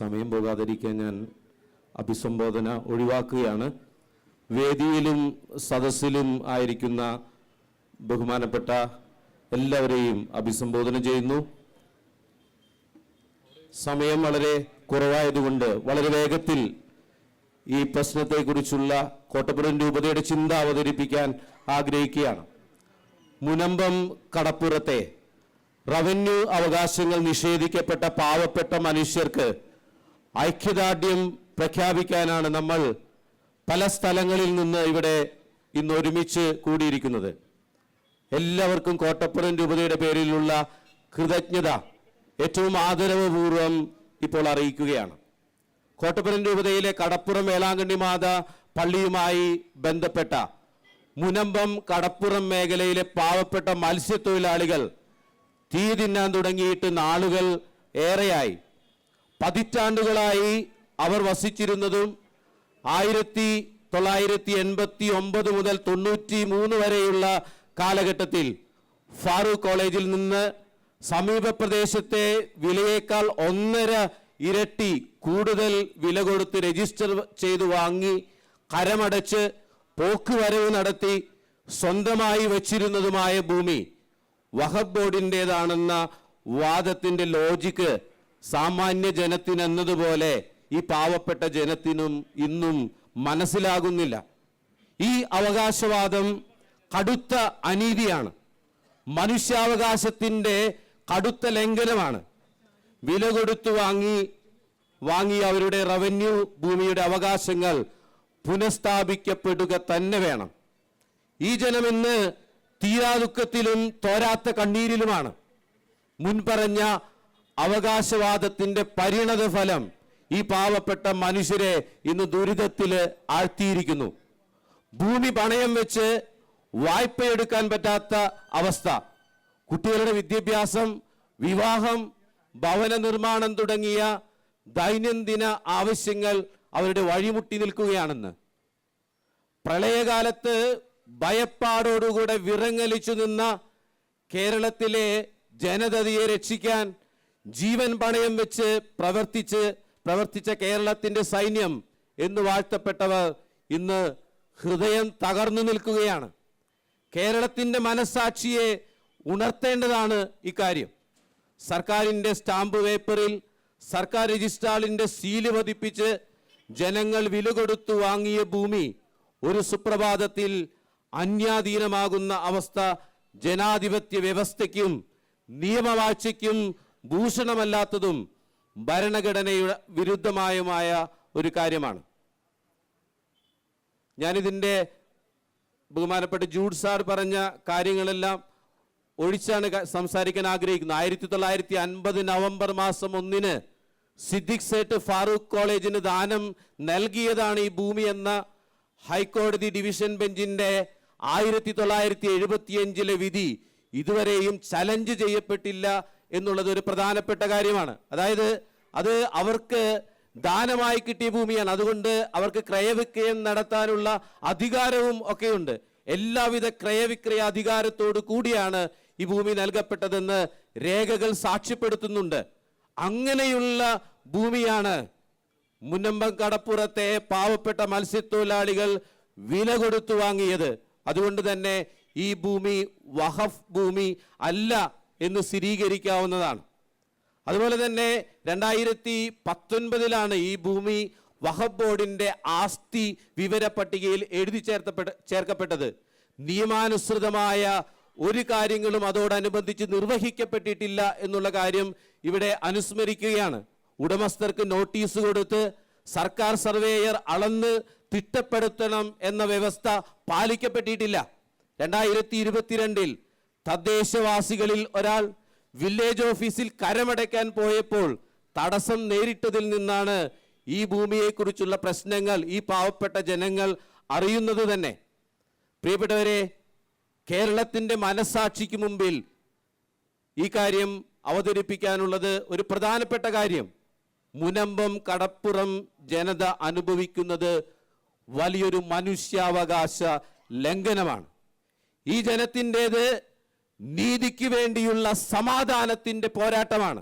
സമയം പോകാതിരിക്കാൻ ഞാൻ അഭിസംബോധന ഒഴിവാക്കുകയാണ്. വേദിയിലും സദസ്സിലും ആയിരിക്കുന്ന ബഹുമാനപ്പെട്ട എല്ലാവരെയും അഭിസംബോധന ചെയ്യുന്നു. സമയം വളരെ കുറവായതുകൊണ്ട് വളരെ വേഗത്തിൽ ഈ പ്രശ്നത്തെക്കുറിച്ചുള്ള കോട്ടപ്പുറം രൂപതയുടെ ചിന്ത അവതരിപ്പിക്കാൻ ആഗ്രഹിക്കുകയാണ്. മുനമ്പം കടപ്പുറത്തെ റവന്യൂ അവകാശങ്ങൾ നിഷേധിക്കപ്പെട്ട പാവപ്പെട്ട മനുഷ്യർക്ക് ഐക്യദാർഢ്യം പ്രഖ്യാപിക്കാനാണ് നമ്മൾ പല സ്ഥലങ്ങളിൽ നിന്ന് ഇവിടെ ഇന്ന് ഒരുമിച്ച് കൂടിയിരിക്കുന്നത്. എല്ലാവർക്കും കോട്ടപ്പുറം രൂപതയുടെ പേരിലുള്ള കൃതജ്ഞത ഏറ്റവും ആദരവപൂർവം ഇപ്പോൾ അറിയിക്കുകയാണ്. കോട്ടപ്പുറം രൂപതയിലെ കടപ്പുറം വേളാങ്കണ്ണി മാത പള്ളിയുമായി ബന്ധപ്പെട്ട മുനമ്പം കടപ്പുറം മേഖലയിലെ പാവപ്പെട്ട മത്സ്യത്തൊഴിലാളികൾ തീ തിന്നാൻ തുടങ്ങിയിട്ട് നാളുകൾ ഏറെയായി. പതിറ്റാണ്ടുകളായി അവർ വസിച്ചിരുന്നതും ആയിരത്തി തൊള്ളായിരത്തി എൺപത്തി ഒമ്പത് മുതൽ തൊണ്ണൂറ്റി മൂന്ന് വരെയുള്ള കാലഘട്ടത്തിൽ ഫാറൂഖ് കോളേജിൽ നിന്ന് സമീപ പ്രദേശത്തെ വിലയേക്കാൾ ഒന്നര ഇരട്ടി കൂടുതൽ വില കൊടുത്ത് രജിസ്റ്റർ ചെയ്തു വാങ്ങി കരമടച്ച് പോക്കുവരവ് നടത്തി സ്വന്തമായി വച്ചിരുന്നതുമായ ഭൂമി വഹബ് ബോർഡിന്റെതാണെന്ന വാദത്തിന്റെ ലോജിക്ക് സാമാന്യ ജനത്തിനെന്നതുപോലെ ഈ പാവപ്പെട്ട ജനത്തിനും ഇന്നും മനസ്സിലാകുന്നില്ല. ഈ അവകാശവാദം കടുത്ത അനീതിയാണ്. മനുഷ്യാവകാശത്തിന്റെ കടുത്ത ലംഘനമാണ്. വില കൊടുത്തു വാങ്ങി വാങ്ങിയ അവരുടെ റവന്യൂ ഭൂമിയുടെ അവകാശങ്ങൾ പുനഃസ്ഥാപിക്കപ്പെടുക തന്നെ വേണം. ഈ ജനം ഇന്ന് തീരാ ദുഃഖത്തിലും തോരാത്ത കണ്ണീരിലുമാണ്. മുൻപറഞ്ഞ അവകാശവാദത്തിന്റെ പരിണത ഫലം ഈ പാവപ്പെട്ട മനുഷ്യരെ ഇന്ന് ദുരിതത്തിൽ ആഴ്ത്തിയിരിക്കുന്നു. ഭൂമി പണയം വെച്ച് വായ്പയെടുക്കാൻ പറ്റാത്ത അവസ്ഥ. കുട്ടികളുടെ വിദ്യാഭ്യാസം വിവാഹം ഭവന നിർമ്മാണം തുടങ്ങിയ ദൈനംദിന ആവശ്യങ്ങൾ അവരുടെ വഴിമുട്ടി നിൽക്കുകയാണെന്ന്. പ്രളയകാലത്ത് ഭയപ്പാടോടുകൂടെ വിറങ്ങലിച്ചു നിന്ന കേരളത്തിലെ ജനതയെ രക്ഷിക്കാൻ ജീവൻ പണയം വെച്ച് പ്രവർത്തിച്ച് പ്രവർത്തിച്ച കേരളത്തിന്റെ സൈന്യം എന്ന് വാഴ്ത്തപ്പെട്ടവർ ഇന്ന് ഹൃദയം തകർന്നു നിൽക്കുകയാണ്. കേരളത്തിന്റെ മനസാക്ഷിയെ ഉണർത്തേണ്ടതാണ് ഇക്കാര്യം. സർക്കാരിന്റെ സ്റ്റാമ്പ് പേപ്പറിൽ സർക്കാർ രജിസ്ട്രാളിന്റെ സീൽ പതിപ്പിച്ച് ജനങ്ങൾ വില കൊടുത്തു വാങ്ങിയ ഭൂമി ഒരു സുപ്രഭാതത്തിൽ അന്യാധീനമാകുന്ന അവസ്ഥ ജനാധിപത്യ വ്യവസ്ഥയ്ക്കും നിയമവാഴ്ചയ്ക്കും ഭൂഷണമല്ലാത്തതും ഭരണഘടനയുടെ വിരുദ്ധമായുമായ ഒരു കാര്യമാണ്. ഞാനിതിന്റെ ബഹുമാനപ്പെട്ട ജൂഡ് സാർ പറഞ്ഞ കാര്യങ്ങളെല്ലാം ഒഴിച്ചാണ് സംസാരിക്കാൻ ആഗ്രഹിക്കുന്നത്. ആയിരത്തി തൊള്ളായിരത്തി അൻപത് നവംബർ മാസം ഒന്നിന് സിദ്ദിഖ് സേട്ട് ഫാറൂഖ് കോളേജിന് ദാനം നൽകിയതാണ് ഈ ഭൂമി എന്ന ഹൈക്കോടതി ഡിവിഷൻ ബെഞ്ചിന്റെ ആയിരത്തി തൊള്ളായിരത്തി എഴുപത്തിയഞ്ചിലെ വിധി ഇതുവരെയും ചലഞ്ച് ചെയ്യപ്പെട്ടില്ല എന്നുള്ളത് ഒരു പ്രധാനപ്പെട്ട കാര്യമാണ്. അതായത് അത് അവർക്ക് ദാനമായി കിട്ടിയ ഭൂമിയാണ്. അതുകൊണ്ട് അവർക്ക് ക്രയവിക്രയം നടത്താനുള്ള അധികാരവും ഒക്കെയുണ്ട്. എല്ലാവിധ ക്രയവിക്രയ അധികാരത്തോടു കൂടിയാണ് ഈ ഭൂമി നൽകപ്പെട്ടതെന്ന് രേഖകൾ സാക്ഷ്യപ്പെടുത്തുന്നുണ്ട്. അങ്ങനെയുള്ള ഭൂമിയാണ്. മുന്നമ്പം കടപ്പുറത്തെ പാവപ്പെട്ട മത്സ്യത്തൊഴിലാളികൾ വില കൊടുത്തു വാങ്ങിയത്. അതുകൊണ്ട് തന്നെ ഈ ഭൂമി വഹഫ് ഭൂമി അല്ല എന്ന് സ്ഥിരീകരിക്കാവുന്നതാണ്. അതുപോലെ തന്നെ രണ്ടായിരത്തി പത്തൊൻപതിലാണ് ഈ ഭൂമി വഹബ് ബോർഡിന്റെ ആസ്തി വിവര പട്ടികയിൽ എഴുതി ചേർത്തപ്പെട്ട ചേർക്കപ്പെട്ടത്. നിയമാനുസൃതമായ ഒരു കാര്യങ്ങളും അതോടനുബന്ധിച്ച് നിർവഹിക്കപ്പെട്ടിട്ടില്ല എന്നുള്ള കാര്യം ഇവിടെ അനുസ്മരിക്കുകയാണ്. ഉടമസ്ഥർക്ക് നോട്ടീസ് കൊടുത്ത് സർക്കാർ സർവേയർ അളന്ന് തിട്ടപ്പെടുത്തണം എന്ന വ്യവസ്ഥ പാലിക്കപ്പെട്ടിട്ടില്ല. രണ്ടായിരത്തി ഇരുപത്തിരണ്ടിൽ തദ്ദേശവാസികളിൽ ഒരാൾ വില്ലേജ് ഓഫീസിൽ കരമടയ്ക്കാൻ പോയപ്പോൾ തടസ്സം നേരിട്ടതിൽ നിന്നാണ് ഈ ഭൂമിയെക്കുറിച്ചുള്ള പ്രശ്നങ്ങൾ ഈ പാവപ്പെട്ട ജനങ്ങൾ അറിയുന്നത് തന്നെ. പ്രിയപ്പെട്ടവരെ കേരളത്തിന്റെ മനസാക്ഷിക്ക് മുമ്പിൽ ഈ കാര്യം അവതരിപ്പിക്കാനുള്ളത് ഒരു പ്രധാനപ്പെട്ട കാര്യം. മുനമ്പം കടപ്പുറം ജനത അനുഭവിക്കുന്നത് വലിയൊരു മനുഷ്യാവകാശ ലംഘനമാണ്. ഈ ജനത്തിന്റെത് നീതിക്ക് വേണ്ടിയുള്ള സമാധാനത്തിന്റെ പോരാട്ടമാണ്.